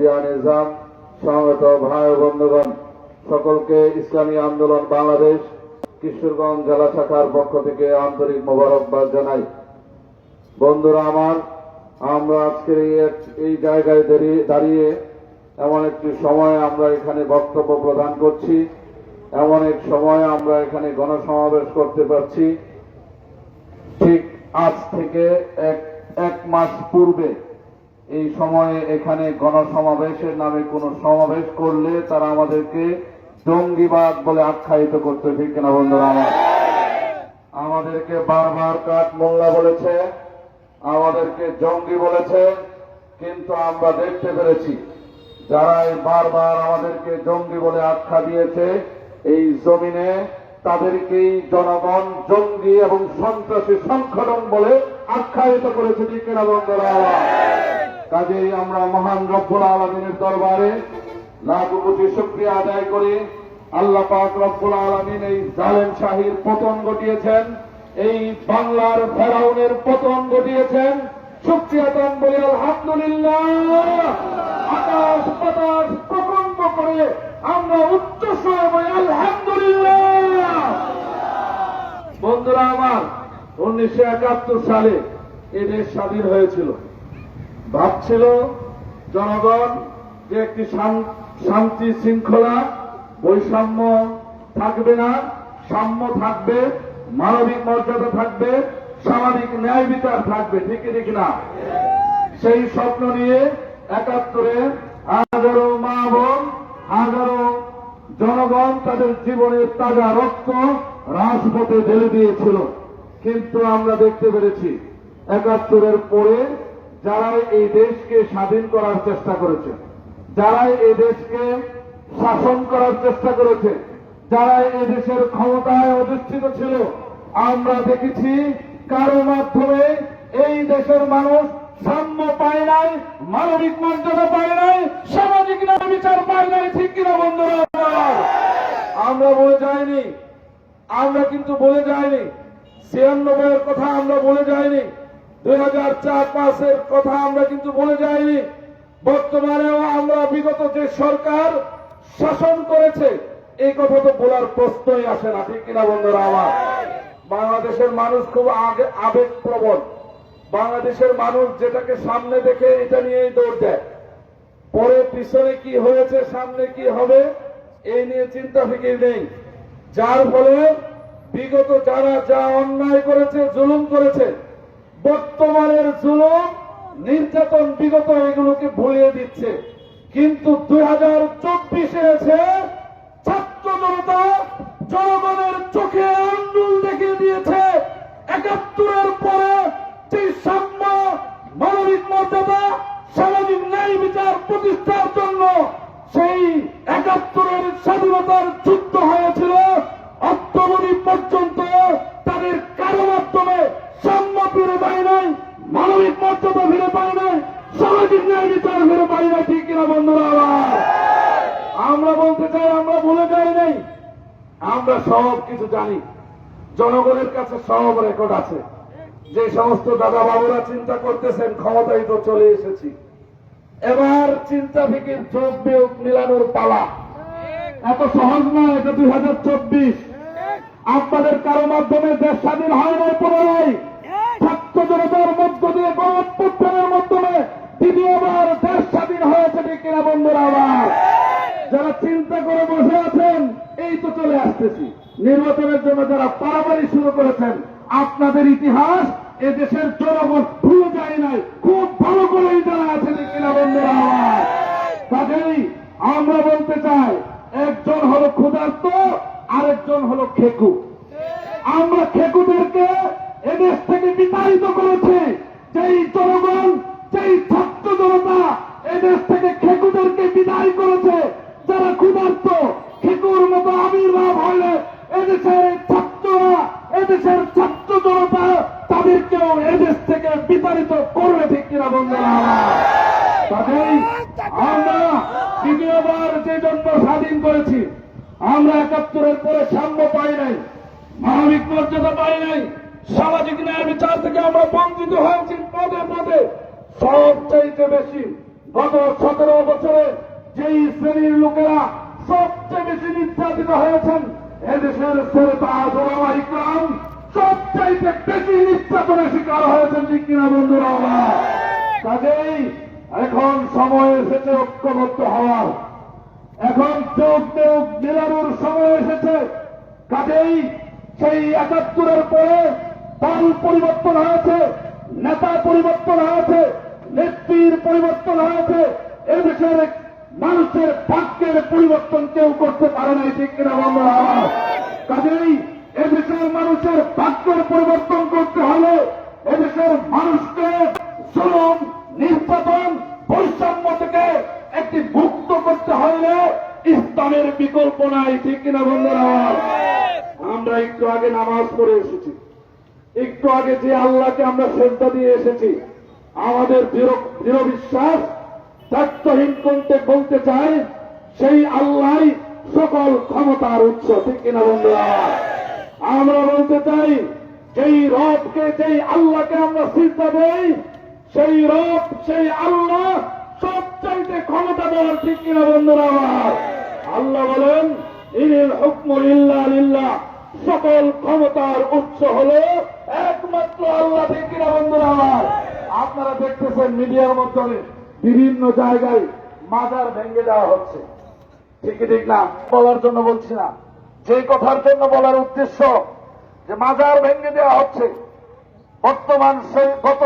মুফতিয়া নিজাম সমবেত ভাই বন্ধুগণ, সকলকে ইসলামী আন্দোলন বাংলাদেশ, কিশোরগঞ্জ জেলা শাখার পক্ষ থেকে আন্তরিক মোবারকবাদ জানাই। বন্ধুরা আমার, আমরা আজকের এই জায়গায় দাঁড়িয়ে এমন একটি সময় আমরা এখানে বক্তব্য প্রদান করছি। এমন এক সময় আমরা এখানে গণসমাবেশ করতে পারছি। ঠিক আজ থেকে এক এক মাস পূর্বে এই সময়ে এখানে গণসমাবেশের নামে কোনো সমাবেশ করলে তারা আমাদেরকে জঙ্গিবাদ বলে আখ্যায়িত করতে ঠিক কিনা বন্ধুরা? আমার আমাদেরকে বারবার কাঠ মোল্লা বলেছে, আমাদেরকে জঙ্গি বলেছে, কিন্তু আমরা দেখতে পেরেছি, যারা এই বারবার আমাদেরকে জঙ্গি বলে আখ্যা দিয়েছে, এই জমিনে তাদেরকেই জনগণ জঙ্গি এবং সন্ত্রাসী সংগঠন বলে আখ্যায়িত করেছে, ঠিক কিনা বন্ধুরা? কাজেই আমরা মহান রব্বুল আলমিনের দরবারে লাখ কোটি শুক্রিয়া আদায় করি। আল্লাহ পাক রব্বুল আলমিন এই জালেম শাহীর পতন ঘটিয়েছেন। এই বাংলার ফেরাউনের পতন ঘটিয়েছেন। শুক্রিয়াতন বলি আলহামদুলিল্লাহ। আকাশ বাতাস প্রকম্প করে আমরা উচ্চ উচ্চস্বরে বলি আলহামদুলিল্লাহ। বন্ধুরা আমার উনিশশো একাত্তর সালে এই দেশ স্বাধীন হয়েছিল। ভাবছিল জনগণ যে একটি শান্তি শৃঙ্খলা, বৈষম্য থাকবে না, সাম্য থাকবে, মানবিক মর্যাদা থাকবে, সামাজিক ন্যায় বিচার থাকবে, ঠিক ঠিক না? সেই স্বপ্ন নিয়ে একাত্তরে হাজারো মা বোন, হাজারো জনগণ তাদের জীবনের তাজা রক্ত রাজপথে ঢেলে দিয়েছিল। কিন্তু আমরা দেখতে পেরেছি, একাত্তরের পরে যারা এই দেশকে স্বাধীন করার চেষ্টা করেছে যারা এই দেশকে শাসন করার চেষ্টা করেছে যারা এই দেশের ক্ষমতায় অধিষ্ঠিত ছিল, আমরা দেখেছি কারও মাধ্যমে এই দেশের মানুষ সাম্য পায় নাই, মানবিক মর্যাদা পায় নাই, সামাজিক ন্যায় বিচার পায় নাই, ঠিক কিনা বন্ধুরা? আমরা বলে যাইনি, আমরা কিন্তু বলে যাইনি, ছিয়ানব্বইয়ের কথা আমরা বলে যাইনি দুই হাজার চার পাঁচের কথা আমরা কিন্তু বলে যাইনি। বর্তমানেও আমরা বিগত যে সরকার শাসন করেছে, এই কথা তো বলার প্রশ্নই আসে না, ঠিক কিনা বন্ধুরা আমার? বাংলাদেশের মানুষ খুব আগে আবেগ প্রবণ বাংলাদেশের মানুষ যেটাকে সামনে দেখে এটা নিয়েই দৌড় দেয়। পরে পিছনে কি হয়েছে, সামনে কি হবে, এই নিয়ে চিন্তা ফিকির নেই। যার ফলে বিগত যারা যা অন্যায় করেছে, জুলুম করেছে বর্তমানের জুলুম, নির্যাতন বিগত এগুলোকে ভুলিয়ে দিচ্ছে। কিন্তু দুই হাজার চব্বিশে এসে ছাত্র জনতা জনগণের চোখে আঙ্গুল দেখিয়ে দিয়েছে। একাত্তরের পরে যে সাম্য, মানবিক মর্যাদা, সামাজিক ন্যায় বিচার প্রতিষ্ঠার জন্য সেই একাত্তরের স্বাধীনতার যুদ্ধ হয়েছিল। সব কিছু জানি। জনগণের কাছে সব রেকর্ড আছে। যে সমস্ত দাদা বাবুরা চিন্তা করতেছেন, ক্ষমতায় তো চলে এসেছি। এবার চিন্তা থেকে যোগ বিয়োগ মিলানোর পালা। এত সহজ নয় এটা দুই হাজার চব্বিশ। আপনাদের কারও মাধ্যমে দেশ স্বাধীন হয় আরেকজন হলো খেকু। আমরা খেকুদেরকে এদেশ থেকে বিতাড়িত করেছি। যেই জনগণ, যেই ছাত্র জনতা এদেশ থেকে খেকুদেরকে বিদায় করেছে। যারা ক্ষুধার্ত, খেকুর মতো আবির্ভাব হলে এদেশের ছাত্ররা, এদেশের ছাত্র জনতা তাদেরকেও এদেশ থেকে বিতাড়িত করবে ঠিক কিনা বন্ধুরা? আমরা দ্বিতীয়বার যে জন্য স্বাধীন করেছি আমরা একাত্তরের পরে সাম্য পাই নাই, মানবিক মর্যাদা পাই নাই, সামাজিক ন্যায় বিচার থেকে আমরা বঞ্চিত হয়েছি পদে পদে। সব চাইতে বেশি গত সতেরো বছরে যেই শ্রেণির লোকেরা সবচেয়ে বেশি নির্যাতিত হয়েছেন, এদেশের ইকরাম সবচাইতে বেশি নির্যাতনের শিকার হয়েছেন, ঠিক কিনা বন্ধুরা? কাজেই এখন সময় এসেছে ঐক্যবদ্ধ হওয়ার। এখন চোখ চোখ মেলানোর সময় এসেছে। কাজেই সেই একাত্তরের পরে দল পরিবর্তন হয়েছে, নেতা পরিবর্তন হয়েছে, নেত্রীর পরিবর্তন হয়েছে। এদেশের মানুষের ভাগ্যের পরিবর্তন কেউ করতে পারে নাই, ঠিক কিনা বন্ধুরা? কাজেই এদেশের মানুষের ভাগ্যের পরিবর্তন করতে হলে এদেশের মানুষকে জুলুম নির্যাতন, বৈষম্য থেকে একটি মুক্ত করতে হলে ইসলামের বিকল্প নাই, ঠিক কিনা বন্ধুরা? আমরা একটু আগে নামাজ পড়ে এসেছি। একটু আগে যে আল্লাহকে আমরা শ্রদ্ধা দিয়ে এসেছি, আমাদের দৃঢ় বিশ্বাস, দায়িত্বহীন কণ্ঠে বলতে চাই, সেই আল্লাহ সকল ক্ষমতার উৎস, ঠিক কিনা বন্ধুরা? আমরা বলতে চাই, যেই রবকে, যেই আল্লাহকে আমরা সিদ্ধা দেই, সেই রব, সেই আল্লাহ সবচাইতে ক্ষমতা দেওয়ার ঠিক কিনা বন্ধুরা? আমার আল্লাহ বলেন, ইনিল হুকম ইল্লা লিল্লাহ সকল ক্ষমতার উৎস হলো একমাত্র আল্লাহ, ঠিক কিনা বন্ধুরা? আমার আপনারা দেখতেছেন মিডিয়ার মাধ্যমে বিভিন্ন জায়গায় মাজার ভেঙে দেওয়া হচ্ছে। ঠিকই ঠিক না? বলার জন্য বলছি না। যে কথার জন্য বলার উদ্দেশ্য যে মাজার ভেঙে দেওয়া হচ্ছে, বর্তমান সেই গত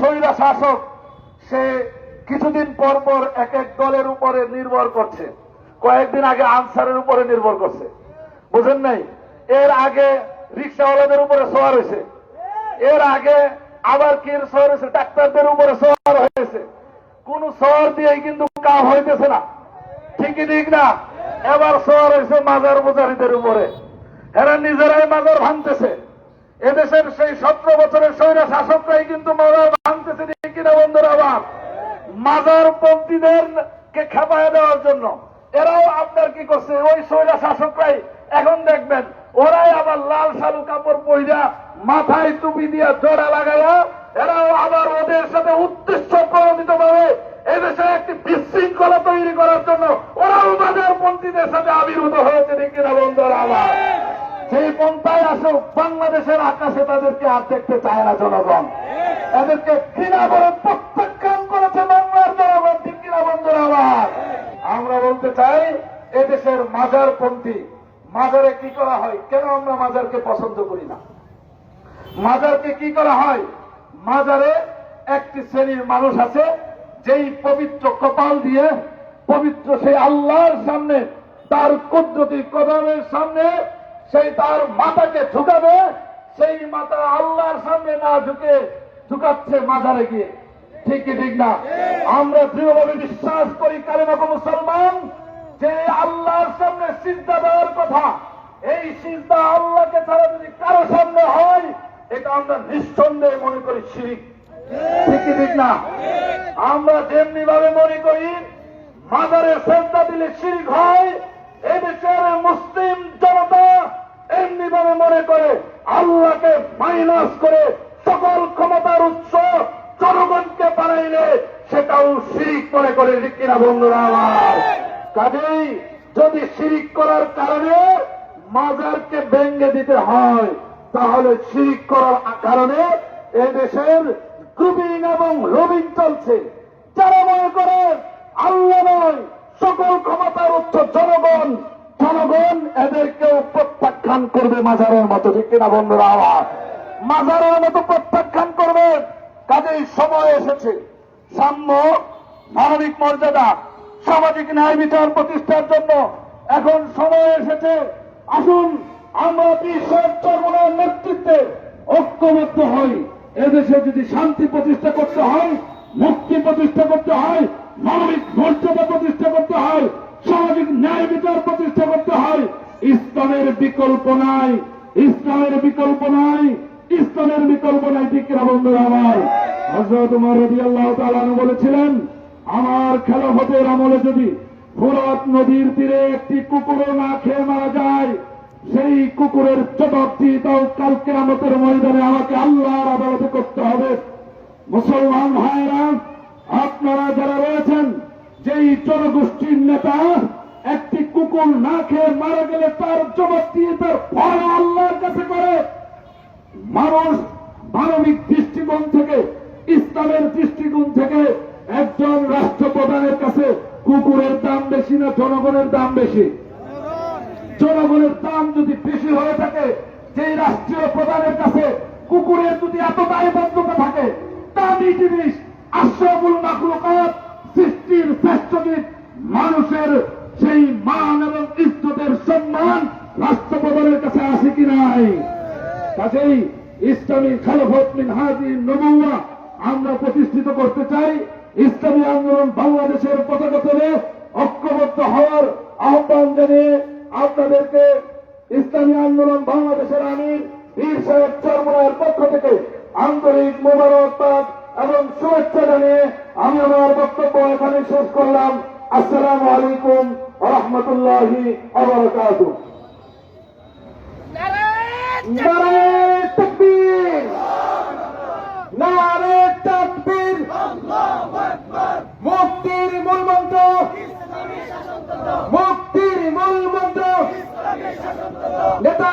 সৈরা শাসক সে কিছুদিন পর পর এক এক দলের উপরে নির্ভর করছে। কয়েকদিন আগে আনসারের উপরে নির্ভর করছে। বুঝেন নাই? এর আগে রিক্সাওয়ালাদের উপরে সোয়ার হয়েছে। এর আগে আবার কি সোয়ার হয়েছে? ডাক্তারদের উপরে সোয়ার হয়েছে। কোন সোয়ার দিয়েই কিন্তু কাম হইতেছে না। ঠিকই ঠিক না? এবার সোয়ার হয়েছে মাজার পূজারীদের উপরে। এরা নিজেরাই মাজার ভাঙতেছে। এদেশের সেই সতেরো বছরের স্বৈরা শাসকরাই কিন্তু মাজার ভাঙতেছে, ঠিক কিনা বন্ধুরা আবার মাজার পন্থীদের কে খেপায় দেওয়ার জন্য। এরাও আপনার কি করছে? ওই স্বৈরা শাসকরাই। এখন দেখবেন, ওরাই আবার লাল শালু কাপড় পইরা মাথায় টুপি দিয়া জোড়া লাগাইয়া এরাও আবার ওদের সাথে উদ্দেশ্য প্রণোদিত ভাবে এদেশে একটি বিশৃঙ্খলা তৈরি করার জন্য ওরাও বাজার পন্থীদের সাথে আবির্ভূত হয়েছে কিনা বন্ধুরা আবার সেই পন্থায় আসুক, বাংলাদেশের আকাশে তাদেরকে আর দেখতে চায় না জনগণ। এদেরকে ঘৃণা করে মাজারপন্থী মাজারে কি করা হয়? কেন আমরা মাজারকে পছন্দ করি না? মাজারকে কি করা হয়? মাজারে একটি শ্রেণির মানুষ আছে যেই পবিত্র কপাল দিয়ে পবিত্র সেই আল্লাহর সামনে তার কুদরতি কদমের সামনে সেই তার মাথাকে ঝুঁকাবে সেই মাথা আল্লাহর সামনে না ঝুঁকে ঝুঁকাচ্ছে মাজারে গিয়ে। ঠিক কি ঠিক না? আমরা দৃঢ়ভাবে বিশ্বাস করি কালেমাকে মুসলমান যে আল্লাহর সামনে চিন্তা দেওয়ার কথা, এই চিন্তা আল্লাহকে ছাড়া যদি কারও সামনে হয়, এটা আমরা নিঃসন্দেহে মনে করি শিরিক। ঠিক না? আমরা যেমনি ভাবে মনে করি, মাজারে শ্রদ্ধা দিলে শিরিক হয় এদেশের মুসলিম জনতা এমনি ভাবে মনে করে, আল্লাহকে মাইনাস করে সকল ক্ষমতার উৎস জনগণকে বানাইলে সেটাও শিরিক মনে করে কিনা বন্ধুরা আমার? কাজেই যদি শিরিক করার কারণে মাজারকে ভেঙ্গে দিতে হয়, তাহলে শিরিক করার কারণে এদেশের গ্রুপিং এবং রবিং চলছে। যারা মনে করে আল্লাহ নয়, সকল ক্ষমতার উচ্চ জনগণ জনগণ এদেরকেও প্রত্যাখ্যান করবে মাজারের মতো, ঠিক কিনা বন্ধুরা? আমার মাজারের মতো প্রত্যাখ্যান করবে, কাজেই সময় এসেছে। সাম্য, মানবিক মর্যাদা সামাজিক ন্যায় বিচার প্রতিষ্ঠার জন্য এখন সময় এসেছে। আসুন, আমরা বিশ্বের চর্মনার নেতৃত্বে ঐক্যবদ্ধ হই। এদেশে যদি শান্তি প্রতিষ্ঠা করতে হয়, মুক্তি প্রতিষ্ঠা করতে হয়, মানবিক মর্যাদা প্রতিষ্ঠা করতে হয়, সামাজিক ন্যায় বিচার প্রতিষ্ঠা করতে হয়, ইসলামের বিকল্প নাই। ইসলামের বিকল্প নাই। ইসলামের বিকল্প নাই, ঠিক বন্ধুরা আমার? হজরত উমর রবি আল্লাহ বলেছিলেন আমার খেলাফতের আমলে যদি ফোরাত নদীর তীরে একটি কুকুরও না খেয়ে মারা যায়, সেই কুকুরের জবাবদিহিতাও কালকে আমাদের ময়দানে আমাকে আল্লাহর আদালতে করতে হবে। মুসলমান ভাইরা আপনারা যারা রয়েছেন, যেই জনগোষ্ঠীর নেতা একটি কুকুর না খেয়ে মারা গেলে তার জবাব দিয়ে তার ভয় আল্লাহর কাছে করে। মানুষ মানবিক দৃষ্টিকোণ থেকে, ইসলামের দৃষ্টিকোণ থেকে একজন রাষ্ট্রপ্রধানের কাছে কুকুরের দাম বেশি না জনগণের দাম বেশি? জনগণের দাম যদি বেশি হয়ে থাকে সেই রাষ্ট্রীয় প্রধানের কাছে কুকুরের যদি এত দায়বদ্ধতা থাকে, দামি জিনিস, আশ্রয়মূল মাকলুকাত সৃষ্টির শ্রেষ্ঠগীত মানুষের সেই মান এবং ইজ্জতের সম্মান রাষ্ট্রপ্রধানের কাছে আছে কি নাই? কাজেই ইসলামী খালফত মিন হাজি নবুয়া আমরা প্রতিষ্ঠিত করতে চাই। ইসলামী আন্দোলন বাংলাদেশের পতাকা তুলে ঐক্যবদ্ধ হওয়ার আহ্বান জানিয়ে আপনাদেরকে ইসলামী আন্দোলন বাংলাদেশের আমির বীর সাহেব চরমরায়ের পক্ষ থেকে আন্তরিক মোবারকবাদ এবং শুভেচ্ছা জানিয়ে আমি আমার বক্তব্য এখানে শেষ করলাম। আসসালামু আলাইকুম রহমতুল্লাহি আবরকাতুহ নারে তকবীর। নারে তকবীর। মুক্তির মূল মন্ত্র। মুক্তির মূল মন্ত্র। নেতা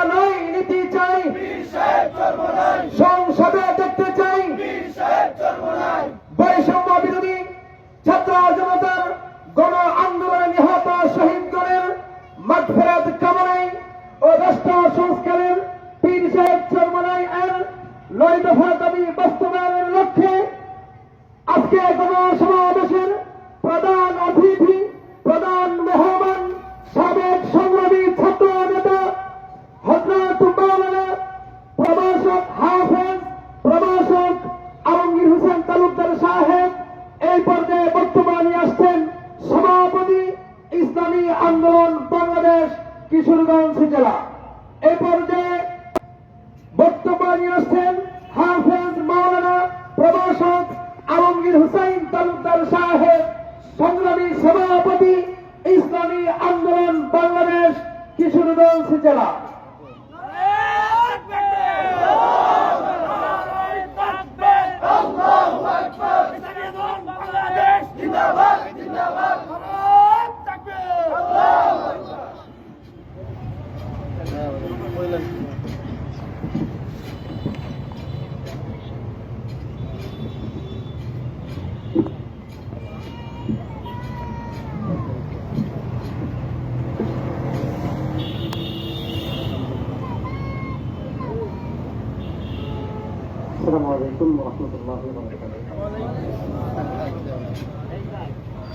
আন্দোলন বাংলাদেশ কিশোরগঞ্জ জেলা।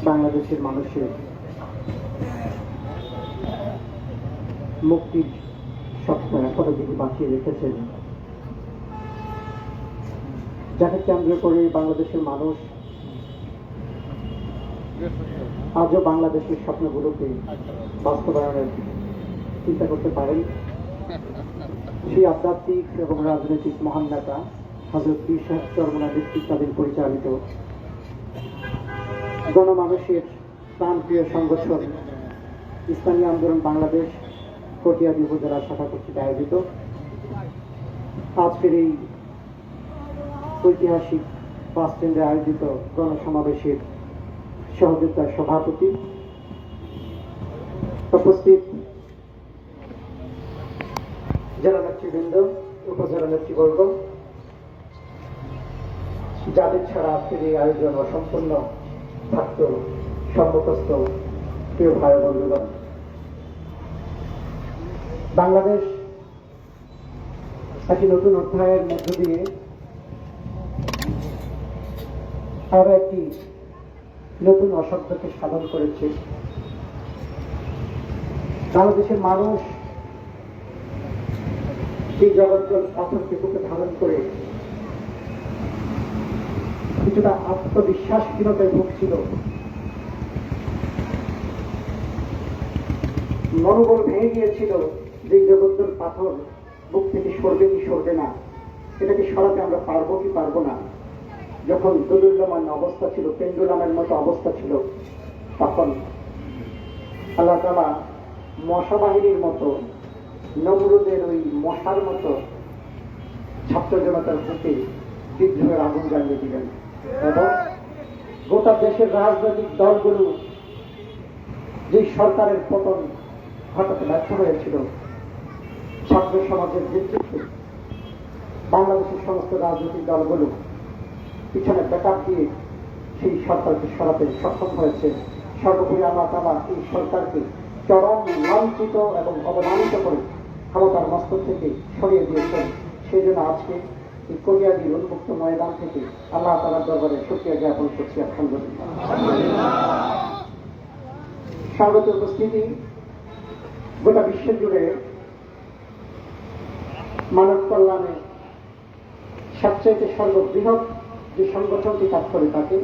বাংলাদেশের মানুষের মুক্তির স্বপ্ন এখনও যিনি বাঁচিয়ে রেখেছেন। যাকে কেন্দ্র করে বাংলাদেশের মানুষ আজও বাংলাদেশের স্বপ্নগুলোকে বাস্তবায়নের চিন্তা করতে পারেন। সেই আধ্যাত্মিক এবং রাজনৈতিক মহান নেতা হজরত সাহেব চরমনা নেতৃত্বাধীন পরিচালিত গণমানুষের প্রাণপ্রিয় সংগঠন ইসলামী আন্দোলন বাংলাদেশ কটিয়াদি উপজেলা শাখা কর্তৃক আয়োজিত। আজকের এই ঐতিহাসিক বাস স্ট্যান্ডে আয়োজিত গণসমাবেশের সহযোগিতার সভাপতি উপস্থিত জেলা নেতৃবৃন্দ, উপজেলা নেতৃবর্গ ছাড়া আজকের এই আয়োজন অসম্পূর্ণ, থাকত, সম্মুখস্থ, প্রিয় ভাই বন্ধুগণ। বাংলাদেশ একটি নতুন অধ্যায়ের মধ্য দিয়ে আরও একটি নতুন অসভ্যকে সাধন করেছে। বাংলাদেশের মানুষ সেই পাথরকে বুকে ধারণ করে কিছুটা আত্মবিশ্বাসহীনতায় ভুগছিল? মনোবল ভেঙে গিয়েছিল যে জগজ্জল পাথর বুক থেকে সরবে কি সরবে না এটাকে সরাতে আমরা পারব কি পারব না। যখন দোদুল্যমান অবস্থা ছিল, পেন্ডুলামের মতো অবস্থা ছিল, তখন আল্লাহ তালা মশা বাহিনীর মতো, নমরুদের ওই মশার মতো ছাত্র জনতার বুকে বিদ্রোহের আগুন জ্বালিয়ে দিলেন। এবং গোটা দেশের রাজনৈতিক দলগুলো যে সরকারের পতন ঘটাতে ব্যর্থ হয়েছিল, ছাত্র সমাজের নেতৃত্বে বাংলাদেশের সমস্ত রাজনৈতিক দলগুলো পিছনে ব্যাকআপ দিয়ে সেই সরকারকে সরাতে সক্ষম হয়েছে। সর্বোপরি আল্লাহ তালা এই সরকারকে চরম লাঞ্ছিত এবং অবমানিত করে ক্ষমতার মস্তক থেকে সরিয়ে দিয়েছেন। সেই জন্য আজকে কলিয়াদি উন্মুক্ত ময়দান থেকে আল্লাহ তালার দরবারে সুক্রিয়া জ্ঞাপন করছি স্বাগত উপস্থিতি। গোটা বিশ্ব জুড়ে মানব কল্যাণে সবচাইতে সর্ববৃহৎ যে সংগঠনটি কাজ করে থাকে